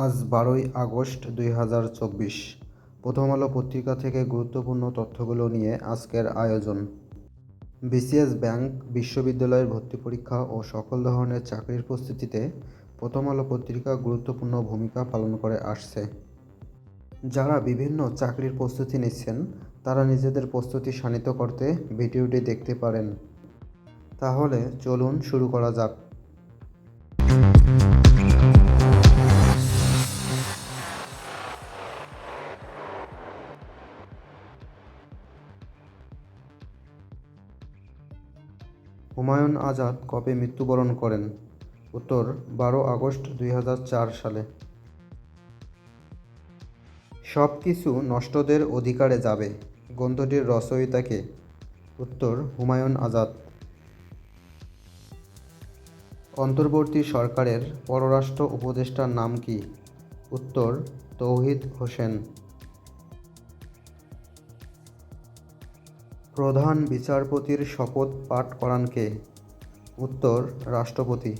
আজ বারোই আগস্ট দুই হাজার চব্বিশ। প্রথম আলো পত্রিকা থেকে গুরুত্বপূর্ণ তথ্যগুলো নিয়ে আজকের আয়োজন। বিসিএস ব্যাংক বিশ্ববিদ্যালয়ের ভর্তি পরীক্ষা ও সকল ধরনের চাকরির প্রস্তুতিতে প্রথম আলো পত্রিকা গুরুত্বপূর্ণ ভূমিকা পালন করে আসছে। যারা বিভিন্ন চাকরির প্রস্তুতি নিচ্ছেন, তারা নিজেদের প্রস্তুতি শানিত করতে ভিডিওটি দেখতে পারেন। তাহলে চলুন শুরু করা যাক। হুমায়ুন আজাদ কবে মৃত্যুবরণ করেন? উত্তর, বারো আগস্ট দুই হাজার চার সালে। সব কিছু নষ্টদের অধিকারে যাবে, গ্রন্থটির রচয়িতাকে। উত্তর, হুমায়ুন আজাদ। অন্তর্বর্তী সরকারের পররাষ্ট্র উপদেষ্টার নাম কি? উত্তর, তৌহিদ হোসেন। প্রধান বিচারপতির শপথ পাঠ করান কে? উত্তর, রাষ্ট্রপতি।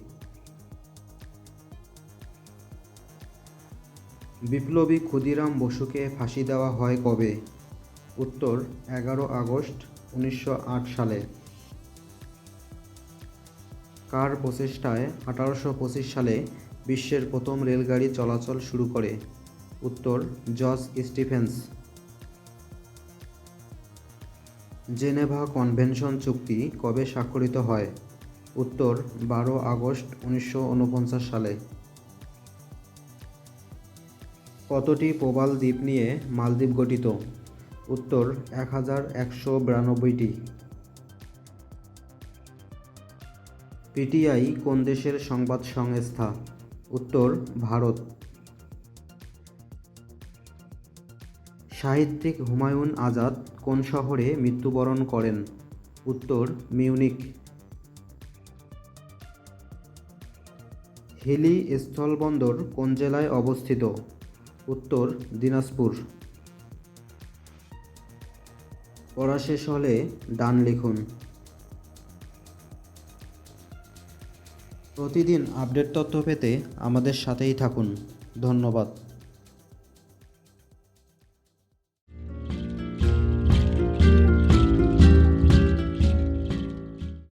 বিপ্লবী ক্ষুদিরাম বসুকে ফাঁসি দেওয়া হয় কবে? উত্তর, এগারো আগস্ট উনিশশো আট সালে। কার প্রচেষ্টায় আঠারোশো পঁচিশ সালে বিশ্বের প্রথম রেলগাড়ি চলাচল শুরু করে? উত্তর, জর্জ স্টিফেন্স। জেনেভা কনভেনশন চুক্তি কবে স্বাক্ষরিত হয়? উত্তর, বারো আগস্ট উনিশশো উনপঞ্চাশ সালে। কতটি প্রবাল দ্বীপ নিয়ে মালদ্বীপ গঠিত? উত্তর এক হাজার একশো বিরানব্বইটি। পিটিআই কোন দেশের সংবাদ সংস্থা? উত্তর, ভারত। সাহিত্যিক হুমায়ুন আজাদ কোন শহরে মৃত্যুবরণ করেন? উত্তর, মিউনিক। হিলি স্থলবন্দর কোন জেলায় অবস্থিত? উত্তর, দিনাজপুর। পড়া শেষ হলে ডান লিখুন। প্রতিদিন আপডেট তথ্য পেতে আমাদের সাথেই থাকুন। ধন্যবাদ।